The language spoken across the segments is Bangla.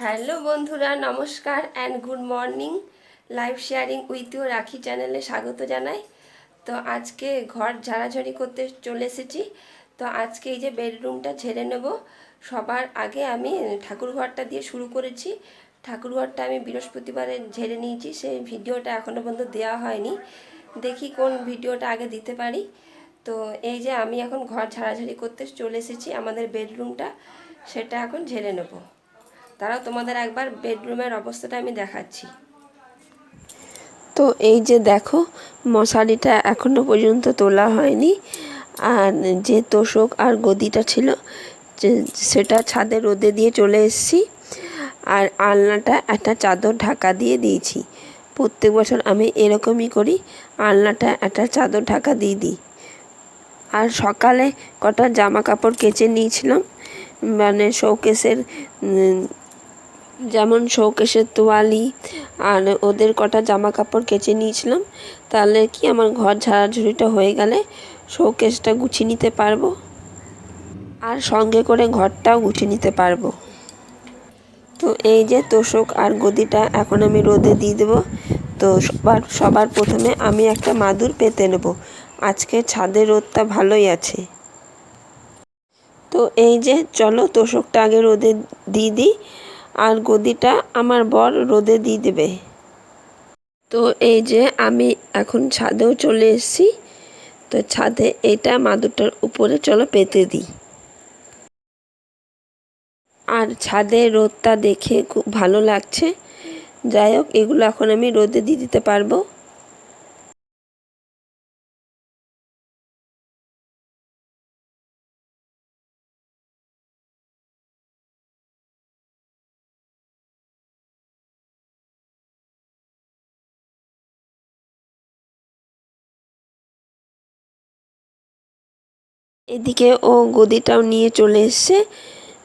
হ্যালো বন্ধুরা, নমস্কার and good morning live sharing with you Rakhi চ্যানেলে স্বাগত জানাই। তো আজকে ঘর ঝাড়াঝাড়ি করতে চলে এসেছি। তো আজকে এই যে বেডরুমটা ঝেড়ে নেব। সবার আগে আমি ঠাকুর ঘরটা দিয়ে শুরু করেছি। ঠাকুর ঘরটা আমি বৃহস্পতিবারে ঝেড়ে নিয়েছি। সেই ভিডিওটা এখনও পর্যন্ত দেওয়া হয়নি। দেখি কোন ভিডিওটা আগে দিতে পারি। তো এই যে আমি এখন ঘর ঝাড়াঝাড়ি করতে চলে এসেছি। আমাদের বেডরুমটা, সেটা এখন ঝেড়ে নেব। তারাও তোমাদের একবার বেডরুমের অবস্থাটা আমি দেখাচ্ছি। তো এই যে দেখো, মশারিটা এখনও পর্যন্ত তোলা হয়নি। আর যে তোষক আর গদিটা ছিল সেটা ছাদে রোদে দিয়ে চলে এসেছি। আর আলনাটা একটা চাদর ঢাকা দিয়ে দিয়েছি। প্রত্যেক বছর আমি এরকমই করি, আলনাটা একটা চাদর ঢাকা দিয়ে দিই। আর সকালে কটা জামা কাপড় কেচে নিয়েছিলাম মানে শোকেসের যেমন শৌকেশের তোয়ালি আর ওদের কটা জামা কাপড় কেচে নিয়েছিলাম, তাহলে কি আমার ঘর ঝাড়াঝুড়িটা হয়ে গেলে শৌকেশটা গুছিয়ে নিতে পারব? আর সঙ্গে করে ঘরটাও গুছিয়ে নিতে পারব। তো এই যে তোষক আর গদিটা এখন আমি রোদে দিয়ে দেবো। তো সবার সবার প্রথমে আমি একটা মাদুর পেতে নেব। আজকে ছাদের রোদটা ভালোই আছে। তো এই যে চলো তোষকটা আগে রোদে দিয়ে দিই। আর গদিটা আমার বর রোদে দিয়ে দেবে। তো এই যে আমি এখন ছাদেও চলে এসেছি। তো ছাদে এটা মাদুরটার উপরে চলো পেতে দিই। আর ছাদে রোদটা দেখে খুব ভালো লাগছে। যাই হোক, এগুলো এখন আমি রোদে দিয়ে দিতে পারব। এদিকে ও গদিটাও নিয়ে চলে এসছে।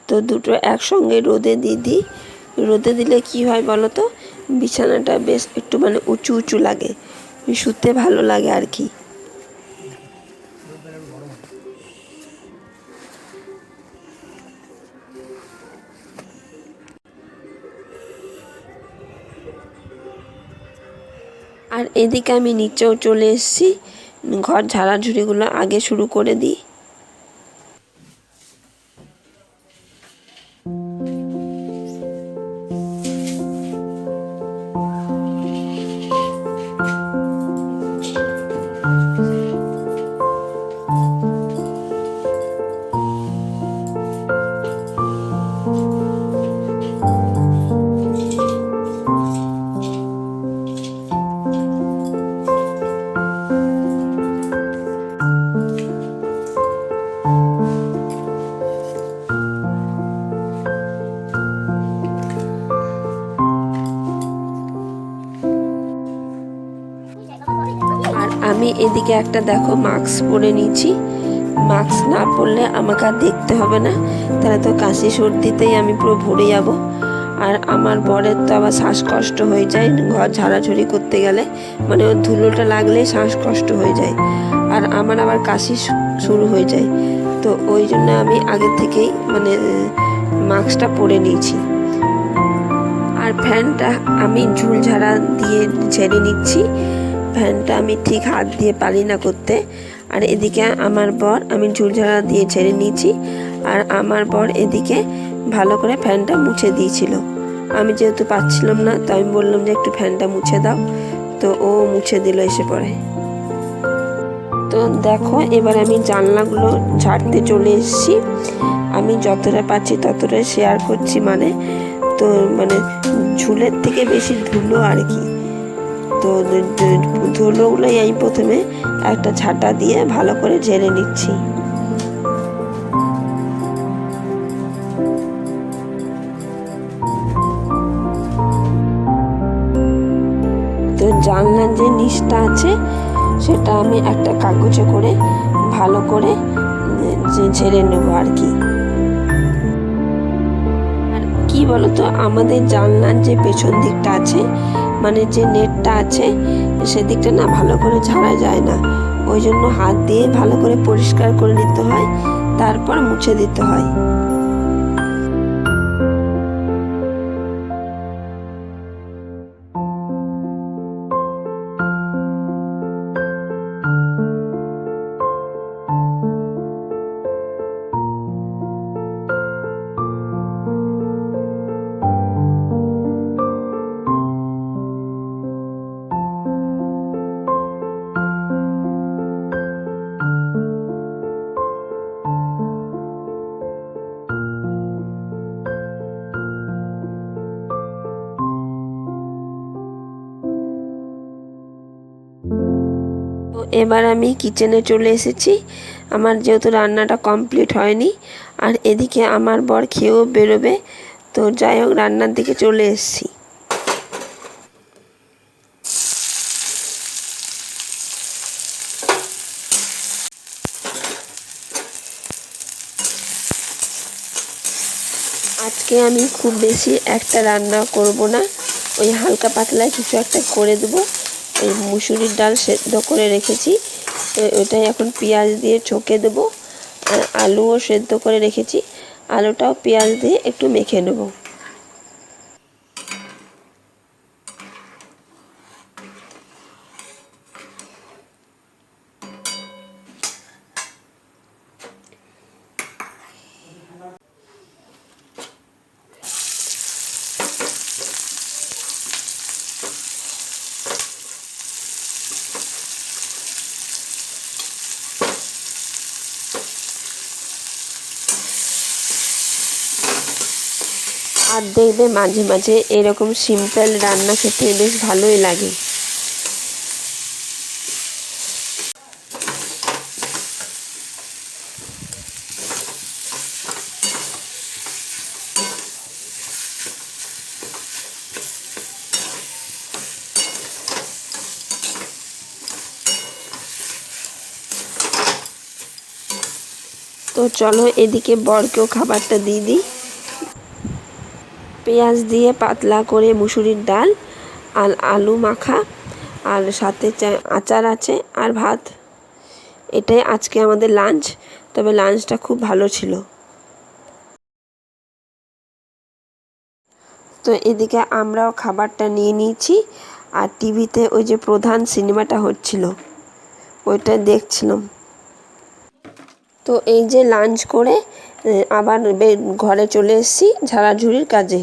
তো দুটো একসঙ্গে রোদে দিয়ে দিই রোদে দিলে কি হয় বলো তো? বিছানাটা বেশ একটু মানে উঁচু উঁচু লাগে, শুতে ভালো লাগে আর কি। আর এদিকে আমি নিচেও চলে এসেছি, ঘর ঝাড়াঝুড়িগুলো আগে শুরু করে দিই। এদিকে একটা দেখো মাস্ক পরে নিয়েছি। মাস্ক না পরলে আমাকে আর দেখতে হবে না। তাহলে তো কাশি সর্দিতেই আমি পুরো ভরে যাব। আর আমার বরের তো আবার শ্বাসকষ্ট হয়ে যায়, ঘর ঝাড়াঝড়ি করতে গেলে। মানে ওর ধুলোটা লাগলেই শ্বাসকষ্ট হয়ে যায়। আর আমার আবার কাশি শুরু হয়ে যায়। তো ওই জন্য আমি আগে থেকেই মানে মাস্কটা পরে নিয়েছি। আর ফ্যানটা আমি ঝুল ঝাড়া দিয়ে ছেড়ে নিচ্ছি। ফ্যানটা আমি ঠিক হাত দিয়ে পারি না করতে। আর এদিকে আমার বর, আমি ঝুলঝাড়া দিয়ে ছেড়ে নিয়েছি। আর আমার বর এদিকে ভালো করে ফ্যানটা মুছে দিয়েছিল। আমি যেহেতু পাচ্ছিলাম না, তো আমি বললাম যে একটু ফ্যানটা মুছে দাও। তো ও মুছে দিল এসে পড়ে। তো দেখো, এবার আমি জানলাগুলো ঝাড়তে চলে এসেছি। আমি যতটা পাচ্ছি ততটা শেয়ার করছি মানে। তো মানে ঝুলের থেকে বেশি ধুলো আর কি। তো ধুলোগুলোই আমি প্রথমে একটা ছাটা দিয়ে ভালো করে ঝেড়ে নিচ্ছি। তো জানলার যে নিচটা আছে, সেটা আমি একটা কাগজে করে ভালো করে ঝেড়ে নেব আর কি। আর কি বলতো, আমাদের জানলার যে পেছন দিকটা আছে মানে যে নেটটা আছে, সেদিকটা না ভালো করে ঝাড়া যায় না। ওই জন্য হাত দিয়ে ভালো করে পরিষ্কার করে নিতে হয়, তারপর মুছে দিতে হয়। এবার আমি কিচেনে চলে এসেছি। আমার যেহেতু রান্নাটা কমপ্লিট হয়নি, আর এদিকে আমার বর খেয়েও বেরোবে। তো যাই হোক, রান্নার দিকে চলে এসেছি। আজকে আমি খুব বেশি একটা রান্না করব না। ওই হালকা পাতলা কিছু একটা করে দেবো। ওই মুসুরির ডাল সেদ্ধ করে রেখেছি। ওটাই এখন পেঁয়াজ দিয়ে ছকে দেবো। আর আলুও সেদ্ধ করে রেখেছি। আলুটাও পেঁয়াজ দিয়ে একটু মেখে নেব। আর দেখবে মাঝে মাঝে এরকম সিম্পল রান্না খেতে বেশ ভালোই লাগে। তো চলো এদিকে বরকেও খাবারটা দিয়ে দিই। পেঁয়াজ দিয়ে পাতলা করে মুসুরির ডাল আর আলু মাখা আর সাথে আচার আছে আর ভাত। এটাই আজকে আমাদের লাঞ্চ তবে লাঞ্চটা খুব ভালো ছিল। তো এদিকে আমরাও খাবারটা নিয়ে নিয়েছি আর টিভিতে ওই যে প্রধান সিনেমাটা হচ্ছিল, ওইটা দেখছিলাম। তো এই যে লাঞ্চ করে আবার ঘরে চলে এসেছি ঝাড়াঝুড়ির কাজে।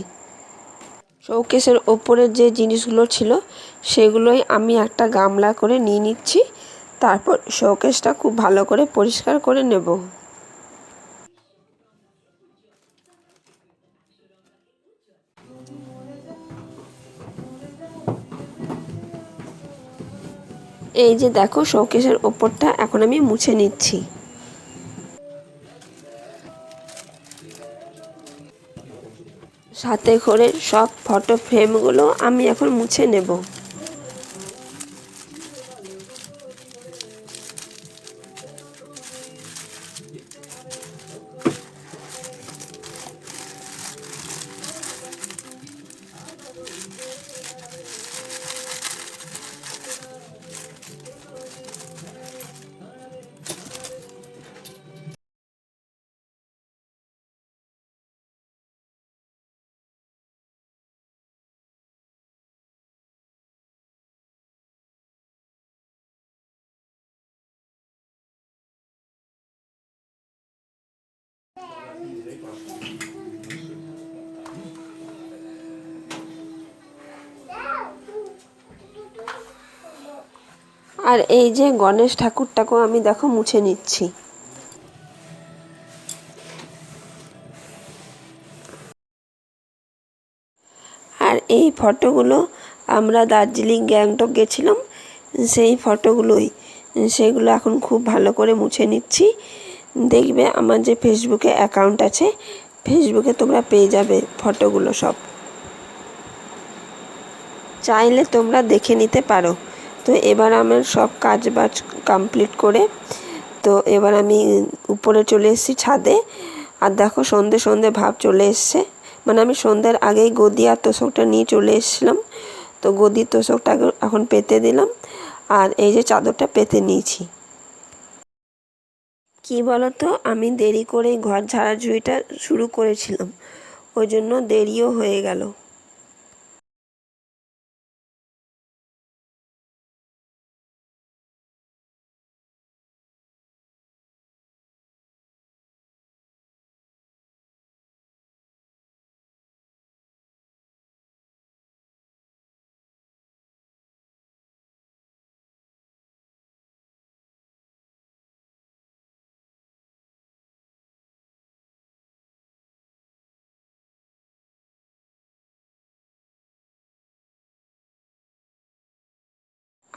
শোকেসের ওপরের যে জিনিসগুলো ছিল, সেগুলোই আমি একটা গামলা করে নিয়ে নিচ্ছি। তারপর শোকেসটা খুব ভালো করে পরিষ্কার করে নেব। এই যে দেখো, শোকেসের ওপরটা এখন আমি মুছে নিচ্ছি। সাথে করে সব ফটো ফ্রেমগুলো আমি এখন মুছে নেব। আর এই যে গণেশ ঠাকুরটাকেও আমি দেখো মুছে নিচ্ছি। আর এই ফটোগুলো আমরা দার্জিলিং, গ্যাংটক গেছিলাম, সেই ফটোগুলোই। সেগুলো এখন খুব ভালো করে মুছে নিচ্ছি। দেখবে আমার যে ফেসবুকে অ্যাকাউন্ট আছে ফেসবুকে তোমরা পেয়ে যাবে ফটোগুলো সব। চাইলে তোমরা দেখে নিতে পারো। তো এবার আমার সব কাজ বাজ কমপ্লিট করে, তো এবার আমি উপরে চলে এসেছি ছাদে। আর দেখো সন্ধে সন্ধে ভাব চলে এসছে। মানে আমি সন্ধ্যের আগেই গদি আর তোষকটা নিয়ে চলে এসেছিলাম। তো গদি তোষকটা এখন পেতে দিলাম। আর এই যে চাদরটা পেতে নিয়েছি। কি বলতো? আমি দেরি করে ঘর ঝাড়াঝুড়িটা শুরু করেছিলাম। ওই জন্য দেরিও হয়ে গেল।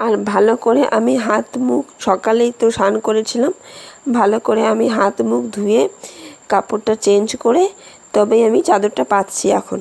আর ভালো করে আমি হাত মুখ সকালেই তো স্নান করেছিলাম, ভালো করে আমি হাত মুখ ধুয়ে কাপড়টা চেঞ্জ করে তবেই আমি চাদরটা পাচ্ছি এখন।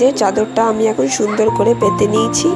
যে চাদরটা আমি এখন সুন্দর করে পেতে নিয়েছি।